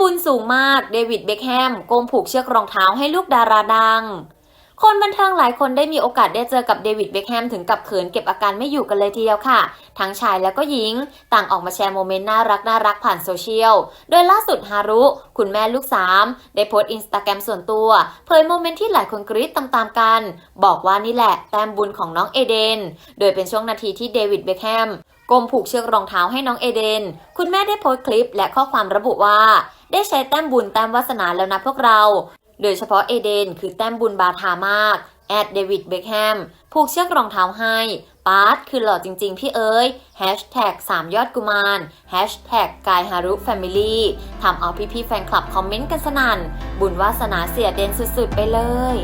บุญสูงมาก เดวิดเบคแฮมโกงผูกเชือกรองเท้าให้ลูกดาราดัง คนบันเทิงหลายคนได้มีโอกาสได้เจอกับเดวิดเบคแฮมถึงกับเขินเก็บอาการไม่อยู่กันเลยทีเดียวค่ะ ทั้งชายและก็หญิง ต่างออกมาแชร์โมเมนต์น่ารักน่ารักผ่านโซเชียล โดยล่าสุดฮารุ คุณแม่ลูกสามได้โพสต์อินสตาแกรมส่วนตัวเผยโมเมนต์ที่หลายคนกรี๊ดตามๆกัน บอกว่านี่แหละแต้มบุญของน้องเอเดน โดยเป็นช่วงนาทีที่เดวิดเบคแฮม ก้มผูกเชือกรองเท้าให้น้องเอเดน คุณแม่ได้โพสต์คลิปและข้อความระบุว่า ได้ใช้แต้มบุญแต้มวาสนาแล้วนะพวกเรา โดยเฉพาะเอเดนคือแต้มบุญบาทามาก แอดเดวิดเบคแฮมผูกเชือกรองเท้าให้ปาร์ตคือหล่อจริงๆ พี่เอ๋ยแฮชแท็กสามยอดกุมารแฮชแท็กกายฮารุแฟมิลี่ทำเอาพี่ๆแฟนคลับคอมเมนต์กันสนั่น บุญวาสนาเสียเดนสุดๆไปเลย